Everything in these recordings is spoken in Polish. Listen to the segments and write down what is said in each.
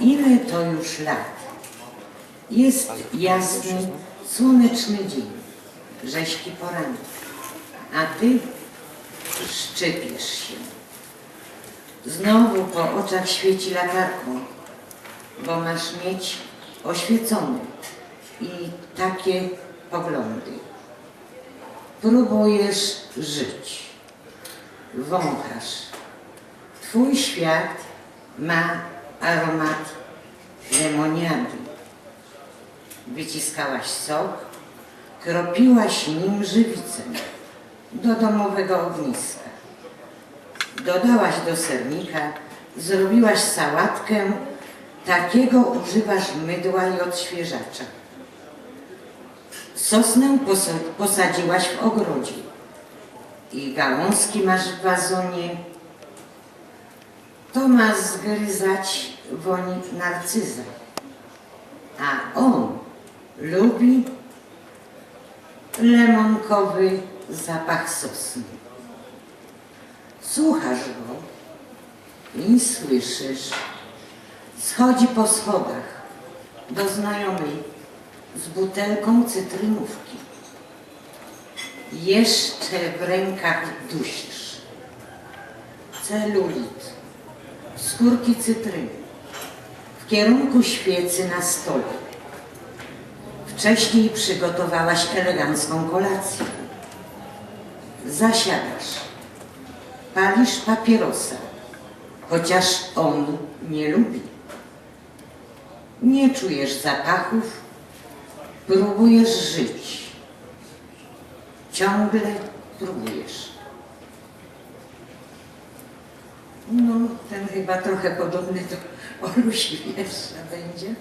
Ile to już lat? Jest jasny, słoneczny dzień, rześki poranek, a ty szczypiesz się. Znowu po oczach świeci latarką, bo masz mieć oświecony i takie poglądy. Próbujesz żyć, wąchasz. Twój świat ma aromat lemoniady. Wyciskałaś sok, kropiłaś nim żywicę do domowego ogniska. Dodałaś do sernika, zrobiłaś sałatkę, takiego używasz mydła i odświeżacza. Sosnę posa- posadziłaś w ogrodzie i gałązki masz w wazonie. To ma zgryzać woń narcyza, a on lubi lemonkowy zapach sosny. Słuchasz go i słyszysz, schodzi po schodach do znajomej z butelką cytrynówki. Jeszcze w rękach dusisz. Celulit, skórki cytryny, w kierunku świecy na stole. Wcześniej przygotowałaś elegancką kolację. Zasiadasz, palisz papierosa, chociaż on nie lubi. Nie czujesz zapachów, próbujesz żyć. Ciągle próbujesz. No, ten chyba trochę podobny do Olusi wiersza będzie.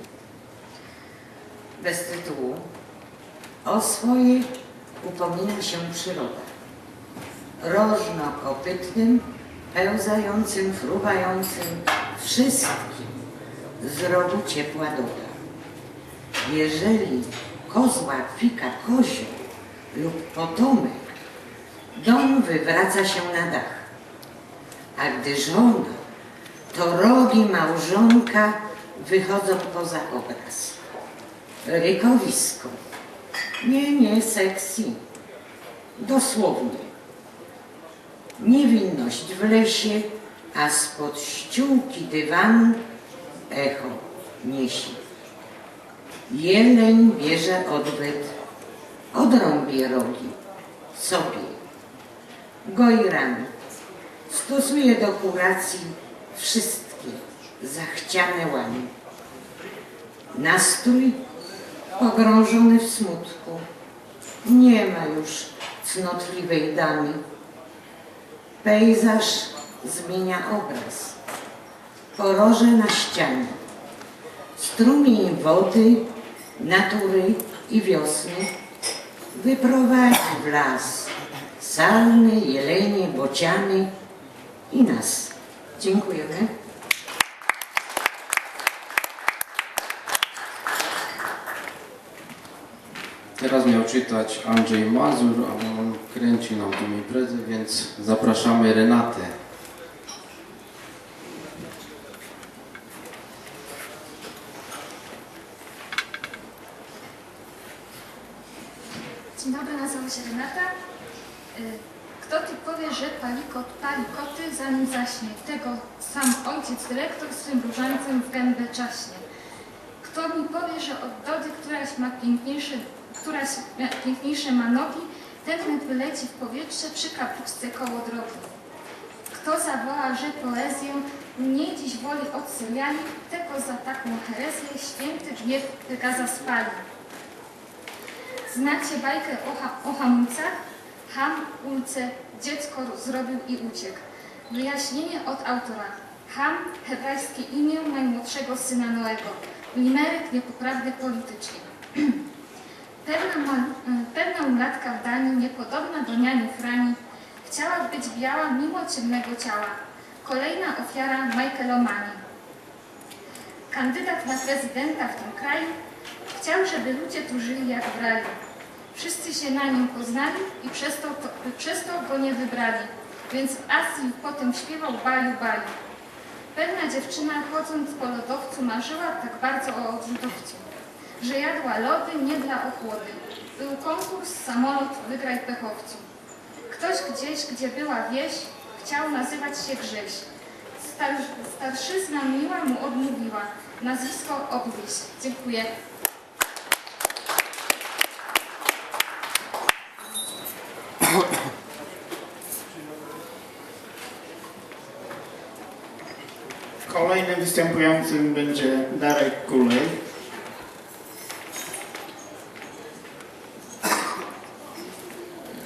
Bez tytułu. O swoje upomina się przyroda. Rożno-kopytnym, pełzającym, fruwającym, wszystkim z rodu ciepła doda. Jeżeli kozła kwika kozioł lub potomek, dom wywraca się na dach. A gdy żona, to rogi małżonka wychodzą poza obraz. Rykowisko. Nie, nie, sexy. Dosłownie. Niewinność w lesie, a spod ściółki dywanu echo niesie. Jeleń bierze odbyt, odrąbie rogi sobie. Goi rany. Stosuje do kuracji wszystkie zachciane łamy. Nastrój pogrążony w smutku. Nie ma już cnotliwej damy. Pejzaż zmienia obraz. Poroże na ścianie. Strumień wody, natury i wiosny wyprowadzi w las salny, jelenie, bociany i nas. Dziękujemy. Teraz miał czytać Andrzej Mazur, a on kręci nam tą imprezę, więc zapraszamy Renatę. Dzień dobry, nazywam się Renata. Kto ty powie, że palikot pali koty, zanim zaśnie? Tego sam ojciec dyrektor swym różańcem w gębę czaśnie. Kto mi powie, że od Dody któraś ma piękniejsze, któraś ma piękniejsze ma nogi, ten wnet wyleci w powietrze przy kapustce koło drogi. Kto zawoła, że poezję nie dziś woli od Syriani, tego za taką herezję święty gniew Pegaza spali. Znacie bajkę o, ha o hamulcach? Ham ulce dziecko zrobił i uciekł. Wyjaśnienie od autora. Ham, hebrajskie imię najmłodszego syna Noego. Limeryk niepoprawny politycznie. Pewna, ma, pewna mulatka w Danii, niepodobna do niani Frani, chciała być biała mimo ciemnego ciała. Kolejna ofiara Michaelomanii. Kandydat na prezydenta w tym kraju chciał, żeby ludzie tu żyli jak w raju. Wszyscy się na nim poznali i przez to, przez to go nie wybrali. Więc Azji potem śpiewał baju baju. Pewna dziewczyna chodząc po lodowcu marzyła tak bardzo o odrzutowcu, że jadła lody nie dla ochłody. Był konkurs samolot wygraj pechowcu. Ktoś gdzieś, gdzie była wieś, chciał nazywać się Grześ. Star, starszyzna miła mu odmówiła nazwisko obwieś. Dziękuję. Kolejnym występującym będzie Darek Kulej.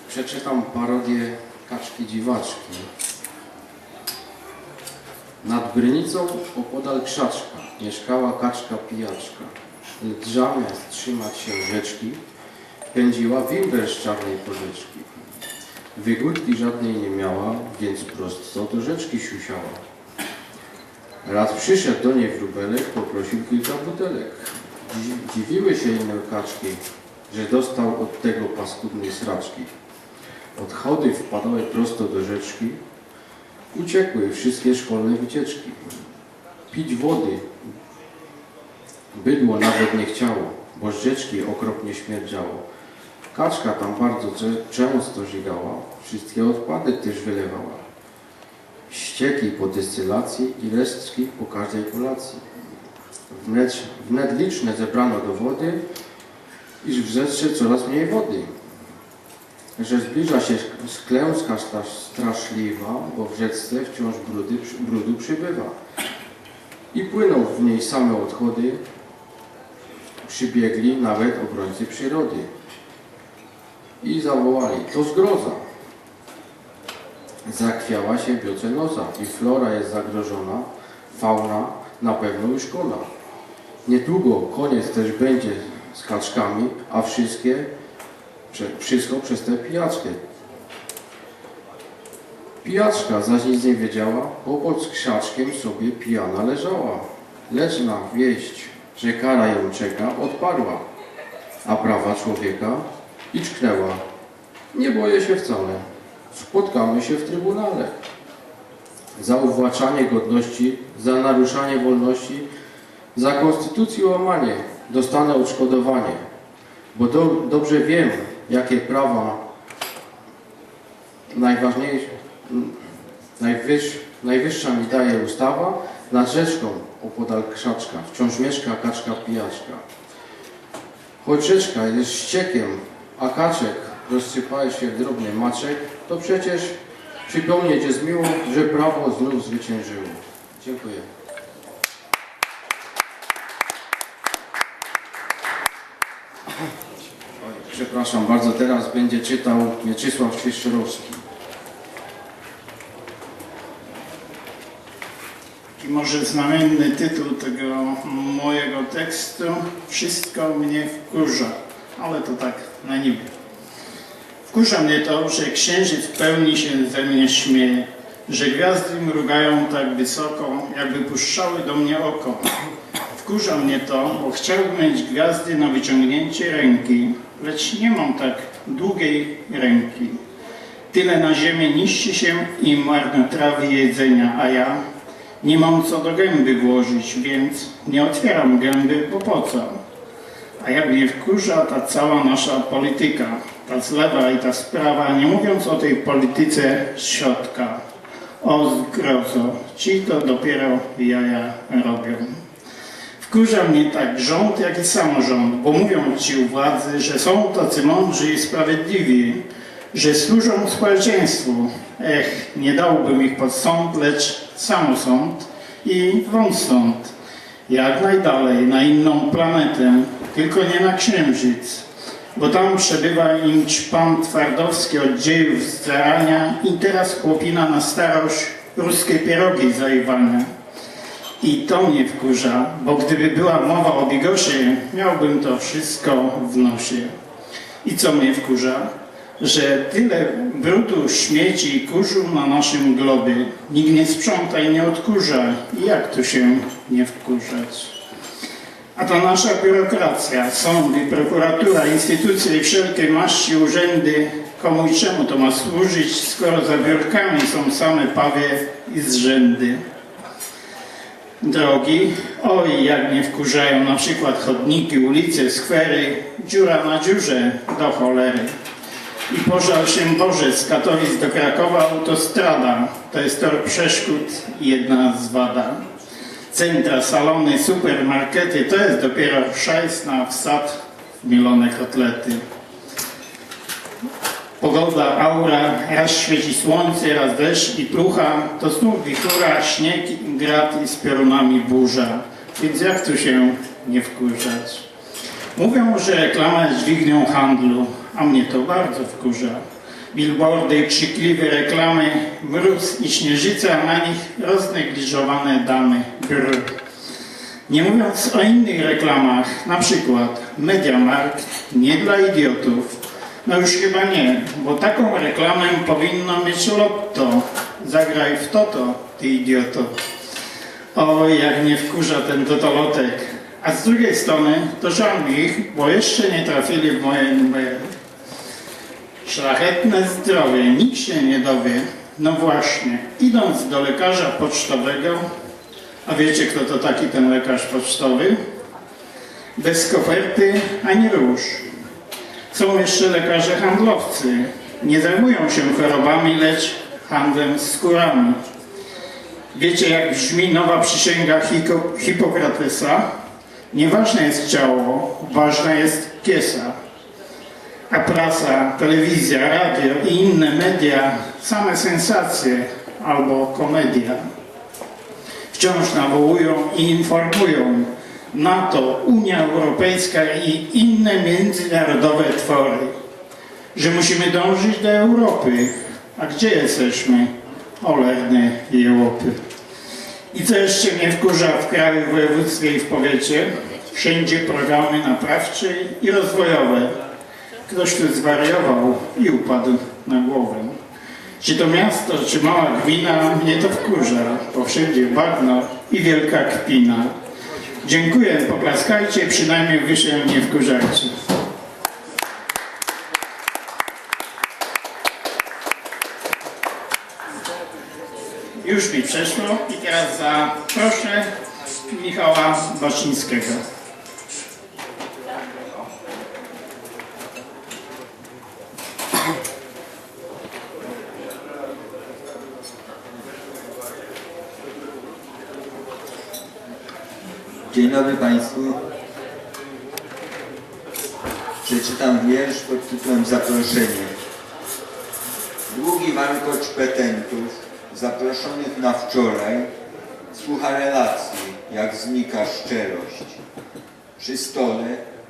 Przeczytam parodię Kaczki Dziwaczki. Nad Brynicą opodal krzaczka mieszkała kaczka pijaczka. Zamiast trzymać się rzeczki, pędziła wimbel z czarnej porzeczki. Wygódki żadnej nie miała, więc prosto do rzeczki siusiała. Raz przyszedł do niej wróbelek, poprosił kilka butelek. Dzi- Dziwiły się inne kaczki, że dostał od tego paskudnej sraczki. Odchody wpadały prosto do rzeczki, uciekły wszystkie szkolne wycieczki. Pić wody bydło nawet nie chciało, bo z rzeczki okropnie śmierdziało. Kaczka tam bardzo często żygała, wszystkie odpady też wylewała. Ścieki po destylacji i resztki po każdej kolacji. Wnet, wnet liczne zebrano dowody, iż w rzece coraz mniej wody że zbliża się sklęska stra- straszliwa, bo w rzece wciąż brudy, brudu przybywa. I płyną w niej same odchody, przybiegli nawet obrońcy przyrody. I zawołali, to zgroza. Zakwiała się biocenoza i flora jest zagrożona, fauna na pewno już kola. Niedługo koniec też będzie z kaczkami, a wszystkie Wszystko przez tę pijaczkę. Pijaczka zaś nic nie wiedziała, bo pod krzaczkiem sobie pijana leżała. Lecz na wieść, że kara ją czeka, odparła, a prawa człowieka i czknęła. Nie boję się wcale. Spotkamy się w trybunale. Za uwłaczanie godności, za naruszanie wolności, za konstytucji łamanie dostanę odszkodowanie bo do, dobrze wiem, jakie prawa najważniejsze, najwyższa mi daje ustawa, nad rzeczką opodal krzaczka wciąż mieszka kaczka pijaczka. Choć rzeczka jest ściekiem, a kaczek rozsypałeś się w drobny maczek, to przecież przypomnieć jest miło, że prawo znów zwyciężyło. Dziękuję. Przepraszam bardzo, teraz będzie czytał Mieczysław Świeszczerowski. I może znamienny tytuł tego mojego tekstu Wszystko mnie wkurza, ale to tak na niby. Wkurza mnie to, że księżyc pełni się ze mnie śmieje, że gwiazdy mrugają tak wysoko, jakby puszczały do mnie oko. Wkurza mnie to, bo chciałbym mieć gwiazdy na wyciągnięcie ręki, lecz nie mam tak długiej ręki. Tyle na ziemię niszczy się i marnotrawi jedzenia, a ja nie mam co do gęby włożyć, więc nie otwieram gęby, bo po co? A jak mnie wkurza ta cała nasza polityka, ta z lewa i ta z prawa, nie mówiąc o tej polityce z środka. O zgrozo, ci to dopiero jaja robią. Wkurza mnie tak rząd, jak i samorząd, bo mówią ci u władzy, że są tacy mądrzy i sprawiedliwi, że służą społeczeństwu. Ech, nie dałbym ich pod sąd, lecz samosąd i wąt stąd. Jak najdalej, na inną planetę, tylko nie na Księżyc, bo tam przebywa im pan Twardowski od dziejów zarania i teraz chłopina na starość ruskie pierogi zajwania. I to mnie wkurza, bo gdyby była mowa o bigosie, miałbym to wszystko w nosie. I co mnie wkurza? Że tyle brudu, śmieci i kurzu na naszym globie. Nikt nie sprząta i nie odkurza. I jak tu się nie wkurzać? A ta nasza biurokracja, sądy, prokuratura, instytucje i wszelkie maści urzędy, komu i czemu to ma służyć, skoro za biurkami są same pawie i zrzędy. drogi. Oj, jak mnie wkurzają na przykład chodniki, ulice, skwery, dziura na dziurze do cholery. I pożal się Boże, z Katowic do Krakowa autostrada. To jest tor przeszkód i jedna z wada. Centra, salony, supermarkety to jest dopiero szajs na wsad w milone kotlety. Pogoda, aura, raz świeci słońce, raz deszcz i plucha, to znów wichura, śnieg, grat i z piorunami burza. Więc jak tu się nie wkurzać? Mówią, że reklama jest dźwignią handlu, a mnie to bardzo wkurza. Billboardy, krzykliwe reklamy, mróz i śnieżyca, a na nich roznegliżowane damy. Brr. Nie mówiąc o innych reklamach, na przykład Mediamarkt, nie dla idiotów. No już chyba nie, bo taką reklamę powinno mieć Lotto. Zagraj w toto, ty idioto. O, jak mnie wkurza ten totolotek. A z drugiej strony to żal ich, bo jeszcze nie trafili w moje numery. Szlachetne zdrowie, nikt się nie dowie. No właśnie, idąc do lekarza pocztowego, a wiecie kto to taki ten lekarz pocztowy? Bez koperty ani róż. Są jeszcze lekarze handlowcy. Nie zajmują się chorobami, lecz handlem skórami. Wiecie jak brzmi nowa przysięga Hipokratesa? Nieważne jest ciało, ważna jest kiesa. A prasa, telewizja, radio i inne media same sensacje albo komedia. Wciąż nawołują i informują NATO, Unia Europejska i inne międzynarodowe twory, że musimy dążyć do Europy. A gdzie jesteśmy? Olerne jełopy. I co jeszcze mnie wkurza w kraju, województwie i w powiecie? Wszędzie programy naprawcze i rozwojowe. Ktoś tu zwariował i upadł na głowę. Czy to miasto, czy mała gmina, mnie to wkurza, bo wszędzie bagno i wielka kpina. Dziękuję, poklaskajcie, przynajmniej wy się nie wkurzajcie. Już mi przeszło i teraz zaproszę Michała Baczyńskiego. Dobry Państwu. Przeczytam wiersz pod tytułem Zaproszenie. Długi warkocz petentów zaproszonych na wczoraj słucha relacji, jak znika szczerość. Przy stole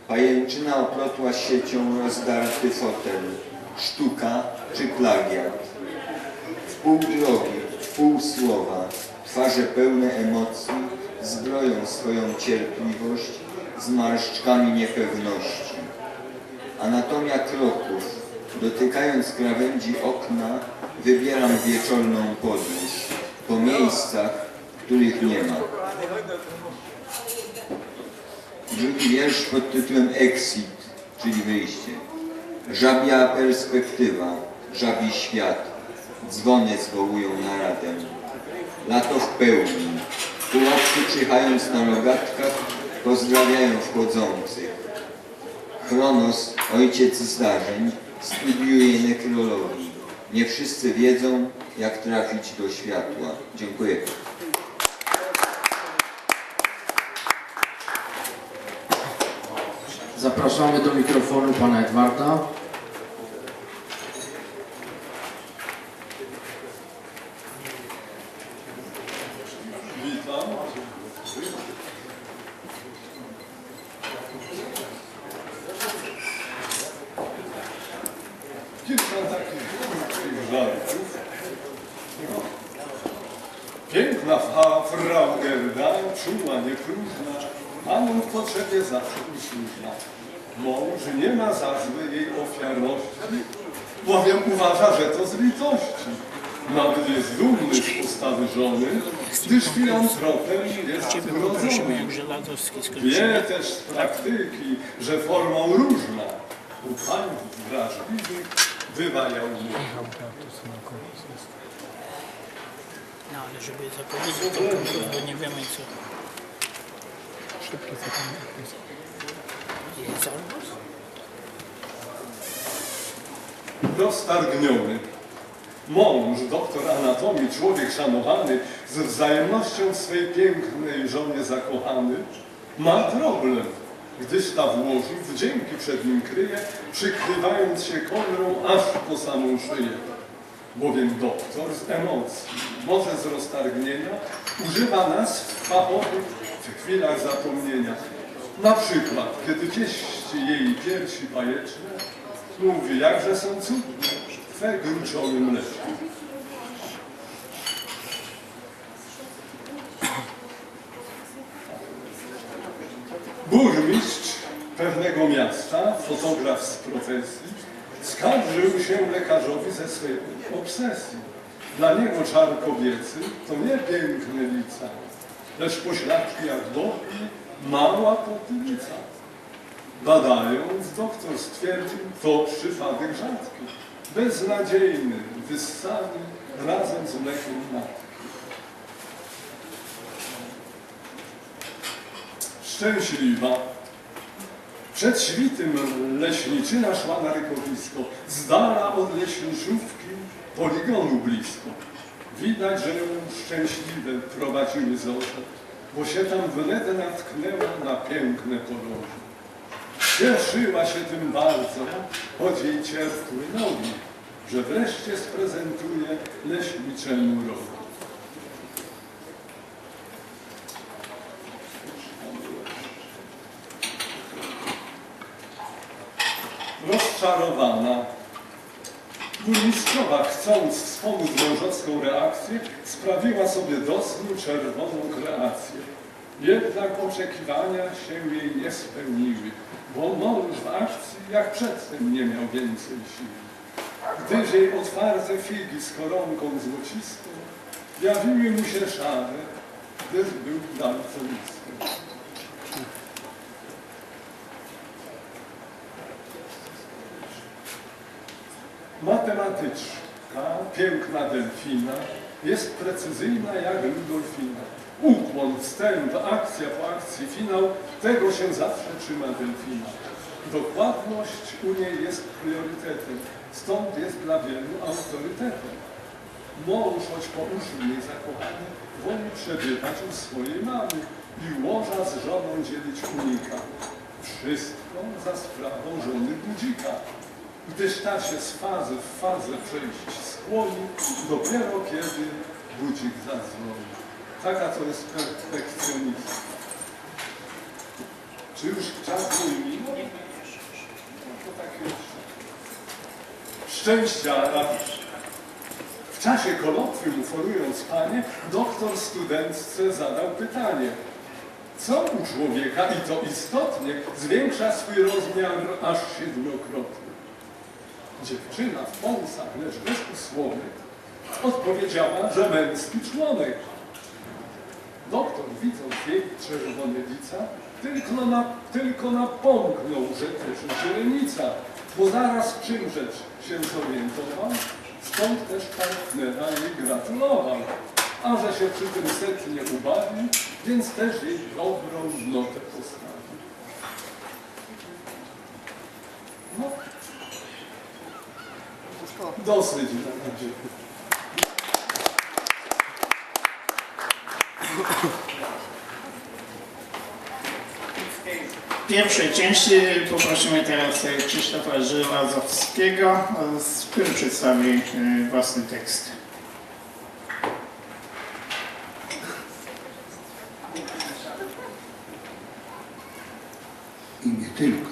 pajęczyna oplotła siecią rozdarty fotel, sztuka czy plagiat. W pół drogi, w pół słowa, twarze pełne emocji zbroją swoją cierpliwość z marszczkami niepewności. Anatomia kroków, dotykając krawędzi okna, wybieram wieczorną podróż po miejscach, których nie ma. Drugi wiersz pod tytułem Exit, czyli wyjście. Żabia perspektywa, żabi świat, dzwony zwołują na radę. Lato w pełni, Chłopcy czyhając na rogatkach pozdrawiają wchodzących. Chronos, ojciec zdarzeń, studiuje nekrologii. Nie wszyscy wiedzą, jak trafić do światła. Dziękuję. Zapraszamy do mikrofonu pana Edwarda. Mąż nie ma za złe jej ofiarności, bowiem uważa, że to z litości. Nawet jest dumny z postawy żony, gdyż filantropem jest urodzony. Wie też z praktyki, że formą różna u pań wrażliwych bywa jałmużna. No ale żeby zapowiedzieć to bo nie wiemy co. Szybki zakon. Roztargniony. Mąż, doktor anatomii, człowiek szanowany, z wzajemnością swej pięknej żonie zakochany, ma problem, gdyż ta włoży wdzięki przed nim kryje, przykrywając się kołdrą aż po samą szyję. Bowiem doktor z emocji, może z roztargnienia, używa nas w fachowych w chwilach zapomnienia. Na przykład, kiedy cieści jej piersi bajeczne, mówi, jakże są cudne, twe gruczoły mleczne. Burmistrz pewnego miasta, fotograf z profesji, skarżył się lekarzowi ze swej obsesji. Dla niego czar kobiecy to nie piękne lica, lecz pośladki jak doki, mała potylica. Badając, doktor stwierdził, to przypadek rzadki, beznadziejny, wyssany razem z mlekiem matki. Szczęśliwa. Przed świtem leśniczyna szła na rykowisko, z dala od leśniczówki, poligonu blisko. Widać, że ją szczęśliwe prowadziły zorze, bo się tam wnet natknęła na piękne poloże. Cieszyła się tym bardzo, choć jej cierpły nogi, że wreszcie sprezentuje leśniczemu rogu. Rozczarowana, burmistrzowa, chcąc wspomóc mężowską reakcję, sprawiła sobie do snu czerwoną kreację. Jednak oczekiwania się jej nie spełniły, bo mąż w akcji jak przedtem nie miał więcej siły. Gdyż jej otwarte figi z koronką złocistą jawiły mu się szare, gdyż był daltonisty. Matematyczka, piękna delfina, jest precyzyjna jak Rudolfina. Ukłon, wstęp, akcja po akcji, finał, tego się zawsze trzyma delfina. Dokładność u niej jest priorytetem, stąd jest dla wielu autorytetem. Mąż, choć po uszy w niej zakochany, woli przebywać u swojej mamy i łoża z żoną dzielić unika. Wszystko za sprawą żony budzika gdyż ta się z fazy w fazę przejść skłoni, dopiero kiedy budzik zadzwoni. Taka to jest perfekcjonizm. Czy już czas mój minął? No to tak jeszcze. Szczęścia radość. W czasie kolokwium, forując panie, doktor studentce zadał pytanie. Co u człowieka, i to istotnie, zwiększa swój rozmiar aż siedmiokrotnie? Dziewczyna w pąsach, lecz bez usłonek, odpowiedziała, że męski członek. Doktor, widząc jej czerwone lica, tylko, na, tylko napomknął, że też źrenica, bo zaraz czym rzecz się zorientował, stąd też partnera jej gratulował. A że się przy tym setnie ubawi, więc też jej dobrą notę postawi. No, Dosyć. W pierwszej części poprosimy teraz e, Krzysztofa Żylazowskiego, e, z- który przedstawi e, własny tekst. i nie tylko.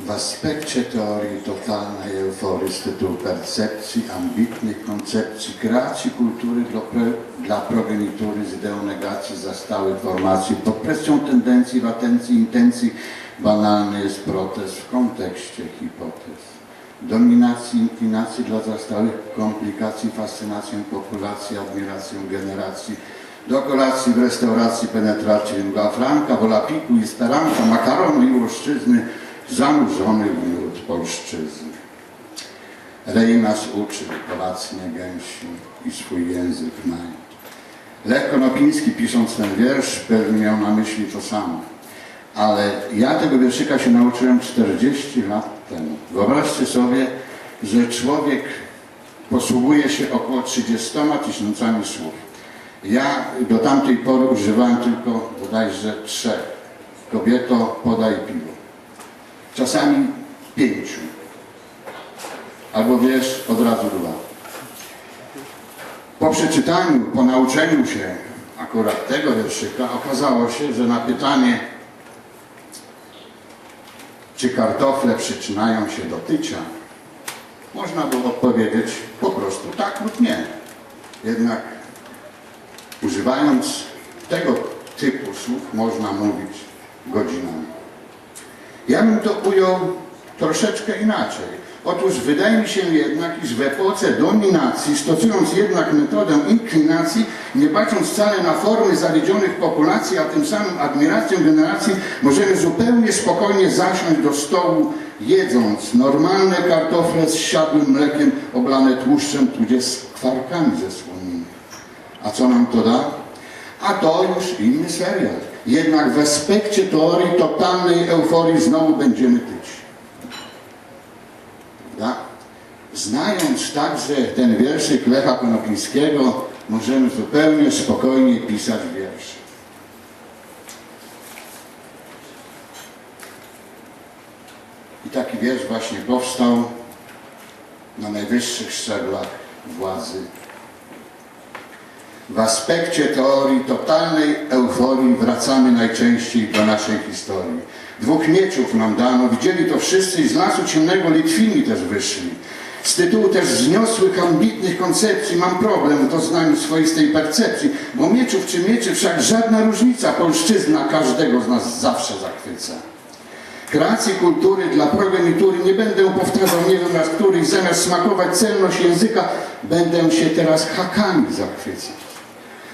W aspekcie teorii totalnej euforii z tytułu percepcji, ambitnych koncepcji, kreacji kultury dla, dla progenitury z ideą negacji zastałych formacji. Pod presją tendencji, latencji, intencji banalny jest protest w kontekście hipotez. Dominacji, inklinacji dla zastałych komplikacji, fascynacją populacji, admiracją generacji, do kolacji w restauracji penetracji lingua franca, wola piku i staranka, makaronu i łoszczyzny, zanurzony w miód polszczyzny. Rej nas uczy, Polacy gęsi i swój język mają. Lech Konopiński pisząc ten wiersz pewnie miał na myśli to samo. Ale ja tego wierszyka się nauczyłem 40 lat temu. Wyobraźcie sobie, że człowiek posługuje się około 30 tysiącami słów. Ja do tamtej pory używałem tylko bodajże trzech. Kobieto, podaj piwo. Czasami pięciu. Albo wiesz, od razu dwa. Po przeczytaniu, po nauczeniu się akurat tego wierszyka okazało się, że na pytanie czy kartofle przyczynają się do tycia, można było odpowiedzieć po prostu tak lub nie. Jednak używając tego typu słów można mówić godzinami. Ja bym to ujął troszeczkę inaczej. Otóż wydaje mi się jednak, iż w epoce dominacji, stosując jednak metodę inklinacji, nie bacząc wcale na formy zawiedzionych populacji, a tym samym admiracją generacji, możemy zupełnie spokojnie zasiąść do stołu, jedząc normalne kartofle z siadłym mlekiem oblane tłuszczem, tudzież z kwarkami ze słoniny. A co nam to da? A to już inny serial. Jednak w aspekcie teorii totalnej euforii znowu będziemy tyć. Znając także ten wierszyk Lecha Konopińskiego, możemy zupełnie spokojnie pisać wiersze. I taki wiersz właśnie powstał na najwyższych szczeblach władzy. W aspekcie teorii totalnej euforii wracamy najczęściej do naszej historii. Dwóch mieczów nam dano, widzieli to wszyscy i z lasu ciemnego Litwini też wyszli. Z tytułu też wzniosłych, ambitnych koncepcji mam problem w doznaniu swoistej percepcji, bo mieczów czy mieczy wszak żadna różnica, polszczyzna każdego z nas zawsze zachwyca. Kreacji kultury dla progenitury nie będę powtarzał nie wiem raz których, zamiast smakować celność języka, będę się teraz hakami zachwycać.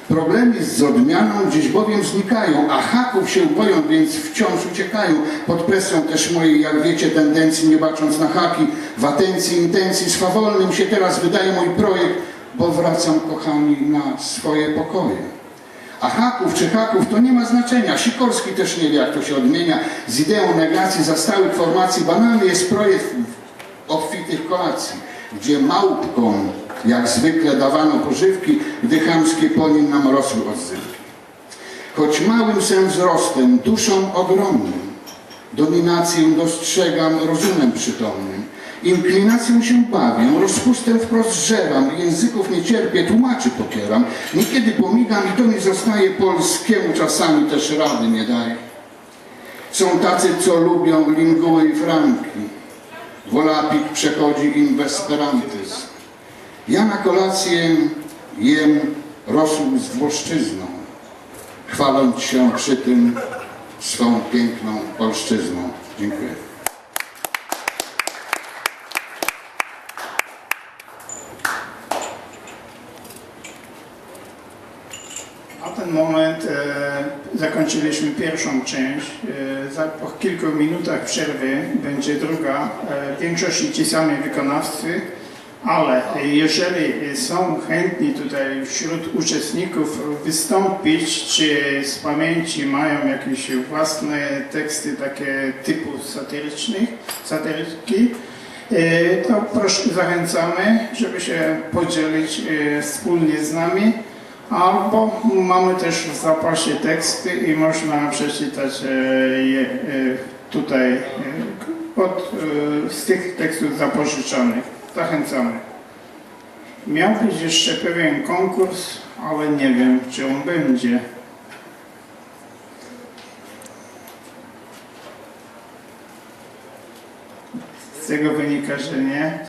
Problemy z odmianą gdzieś bowiem znikają, a haków się boją, więc wciąż uciekają. Pod presją też mojej, jak wiecie, tendencji, nie bacząc na haki, w atencji, intencji, swawolnym się teraz wydaje mój projekt, bo wracam, kochani, na swoje pokoje. A haków czy haków to nie ma znaczenia. Sikorski też nie wie, jak to się odmienia. Z ideą negacji zastałych formacji banalny jest projekt obfitych kolacji, gdzie małpkom jak zwykle dawano pożywki, gdy chamskie po nim nam rosły odzywki. Choć małym sem wzrostem, duszą ogromnym, dominację dostrzegam rozumem przytomnym. Inklinacją się bawię, rozpustem wprost żeram, języków nie cierpię, tłumaczy pokieram. Niekiedy pomigam i to mi zostaje polskiemu, czasami też rady nie daje. Są tacy, co lubią linguły i franki. Wolapik przechodzi im w esperantyzm. Ja na kolację jem rosół z włoszczyzną, chwaląc się przy tym swą piękną polszczyzną. Dziękuję. Na ten moment e, zakończyliśmy pierwszą część. E, za, po kilku minutach przerwy będzie druga. E, w większości ci sami wykonawcy, ale jeżeli są chętni tutaj wśród uczestników wystąpić, czy z pamięci mają jakieś własne teksty takie typu satyrycznych, satyryki, e, to proszę, zachęcamy, żeby się podzielić e, wspólnie z nami. Albo mamy też w zapasie teksty i można przeczytać e, je tutaj od, z tych tekstów zapożyczonych. Zachęcamy. Miał być jeszcze pewien konkurs, ale nie wiem, czy on będzie. Z tego wynika, że nie.